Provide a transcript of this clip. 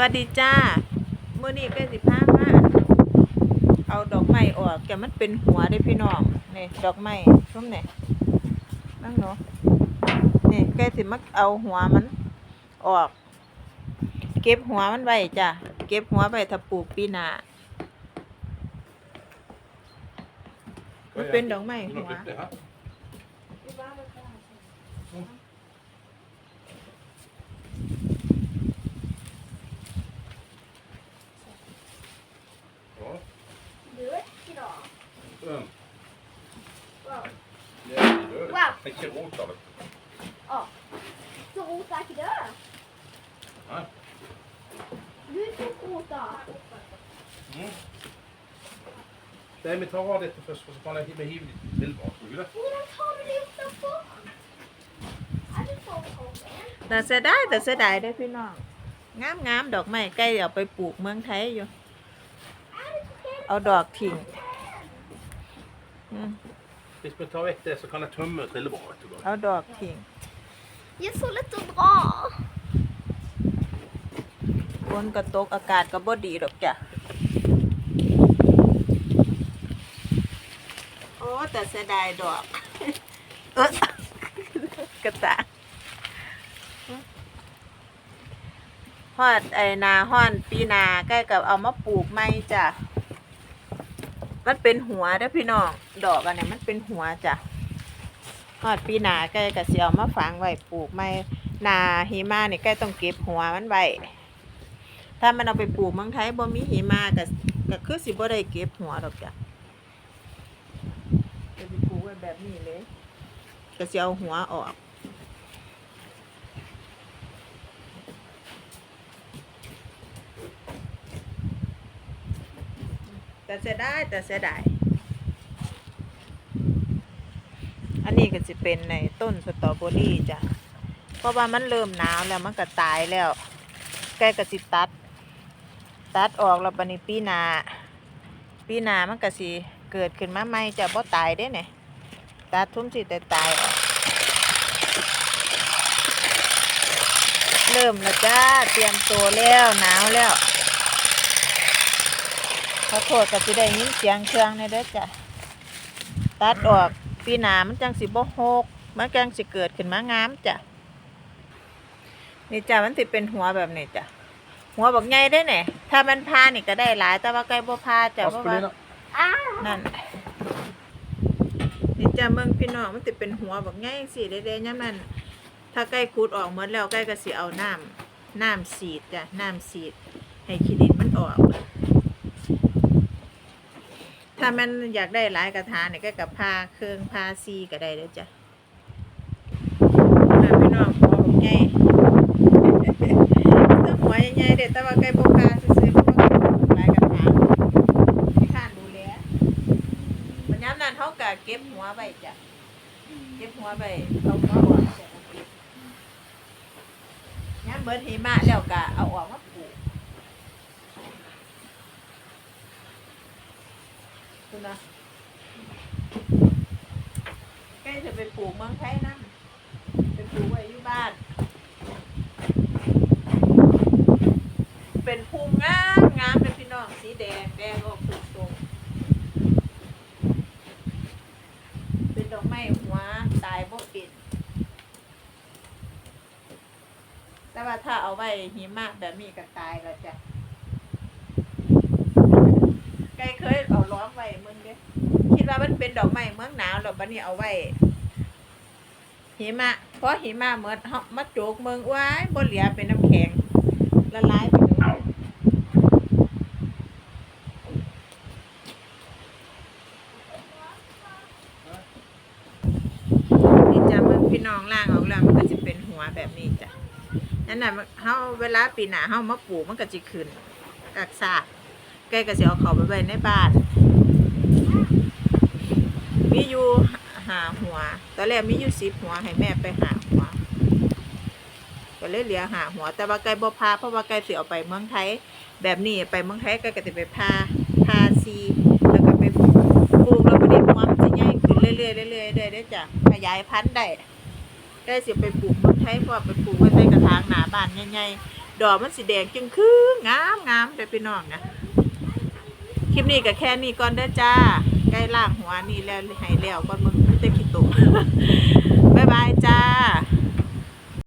วัสดีจ้ามื้อนี้ก็สิพามาเอาดอกไม้ออกแกมันเป็นหัวเด้พี่น้องนี่ดอกไม้ชุ่มนี่นั่งเนาะนี่แกสิมาเอาหัวมันออก เก็บหัวมันไว้จ้ะเก็บหัวไว้ถ้าปลูกปีหน้ามันเป็นดอกไม้หัว det gör det. Wow. Inte rota det. Så rota inte dö. Nej. Du får rota. Mm. Nej, men ta av detta först och så kan jag med hiv lite tillbaka. Ska du det? Hvordan tar du det utenfor? Er det for kommet? แต่เสียดายแต่เสียดายได้อพี่น้องงามงามๆดอกไม้ใกล้เอาไปปลูกเมืองไทยอยู่ Er det forเอาดอกทิ้งอืม Hvis vi tar vekk det, så kan jeg tømme trillebåret etterpå. เอาดอกทิ้ง Jeg så lett å dra. ฝนก็ตกอากาศก็บ่ดีดอกจ้ะโอ้แต่เสียดายดอก เออกระตาฮอดไอ้นาฮ้อนปีนาใกล้กับเอามาปลูกใหม่จ้ะ มันเป็นหัวเด้อพี่น้อง ดอกอันเนี้ยมันเป็นหัวจ้ะฮอดปีหนาใกล้กับเสียวมาฝังไว้ปลูกไม่นาหิมานี่ใกล้ต้องเก็บหัวมันไว้ ถ้ามันเอาไปปลูกเมืองไทยบ่มีหิมาก็ก็คือสิบ่ได้เก็บหัวดอกจ้ะจะไปปลูกไว้แบบนี้เลยก็สิเอาหัวออก แต่เสียดายแต่เสียดายอันนี้ก็จะเป็นในต้นสตรอเบอรี่จ้ะ เพราะว่ามันเริ่มหนาวแล้วมันก็ตายแล้วใกก็สิตัด ตัดออกแล้วบัดนี้ปีนา ปีนามันก็สิเกิดขึ้นมาใหม่จะบ่ตายได้เนี่ยตัดทุ่มสิแต่ตายออกเริ่มแล้วจ้า เตรียมตัวแล้วหนาวแล้ว ขอโทษก็สิได้ยินเสียงเครื่องในเด้อจ้ะตัดออกปีหนามันจังสิบ่หกมันจังสิเกิดขึ้นมางามจ้ะนี่จ้ะมันสิเป็นหัวแบบนี้จ้ะหัวบักใหญ่ได้ไหนถ้ามันพานี่ก็ได้หลาย แต่ว่าใกล้บ่พาจ้ะเพราะว่า Aspelina. Ah, นั่นนี่จ้ะเมืองพี่น้องมันสิเป็นหัวบักใหญ่สิได้ๆยามนั้นถ้าใกล้ขูดออกหมดแล้วใกล้ก็สิเอาน้ำน้ำสีดจ้ะน้ำสีดให้ขี้ดินมันออก ถ้ามันอยากได้หลายกระถางเนี่ยก็กับผ้าเครื่องผ้าซีก็ได้เด้อจ้ะนั่นพี่น้องหัวผมใหญ่ถ้าหัวใหญ่ๆเด็ดแต่ว่าใกล้พกพาซื้อๆเพราะว่าหลายกระถางที่ข้านดูแลวันย้ำนั้นเขาก็เก็บหัวไว้จ้ะเก็บหัวไว้เอาหัวออกจ้ะย้ำเบิดหิมะแล้วก็เอาออกมาปลูก คุณนะใกจะไปปลูกเมืองไทยนั่นไปปลูกไว้อยู่บ้าน เป็นภูมิงามงามเลยพี่น้องสีแดงแดงออกถูกตรงเป็นดอกไม้หัวตายบ่ปิดแต่ว่าถ้าเอาไว้หิมะแบบนี้ก็ตายแล้วจ้ะ ไกเคยเอาล้อมไว้มึงเด้คิด ว่ามันเป็นดอกไม้เมืองหนาวแล้วบัดนี้เอาไว้หิมะเพราะหิมะเหมือนเฮามาโจกเมืองว้ายบ่เหลือเป็นน้ำแข็งละลายไปเลยนี่จ้ะเมืองพี่น้องล่างออกแล้วมันก็จะเป็นหัวแบบนี้จ้ะนั่นน่ะมันเฮาเวลาปีหน้าเฮามาปลูกมันก็สิขึ้นกักซากแกก็สิเอาเขาไปไว้ในบ้าน มีอยู่หาหัวตอนแรกมีอยู่สิบหัวให้แม่ไปหาหัวก็เลยเหลือหาหัว แต่ว่าไก่บ่พาเพราะว่าไก่เสิเอาไปเมืองไทย แบบนี้ไปเมืองไทยไก่ก็จะไปพาพาซีแล้วก็ไปปลูกแล้วประเดี๋ยวหัวมันจะใหญ่ขึ้นเรื่อยๆเรื่อยๆได้ได้จ้ะขยายพันธุ์ได้ไก่สิไปปลูกเมืองไทยเพราะไปปลูกไว้ในกระถางหนาบานใหญ่ๆดอกมันสีแดงจึงคืองามงามเด้อพี่น้องนะคลิปนี้ก็แค่นี้ก่อนเด้อจ้า ได้ล่างหัวนี่แล้วหายแล้วก็มึงไม่ได้คิดตัวบายบายจ้า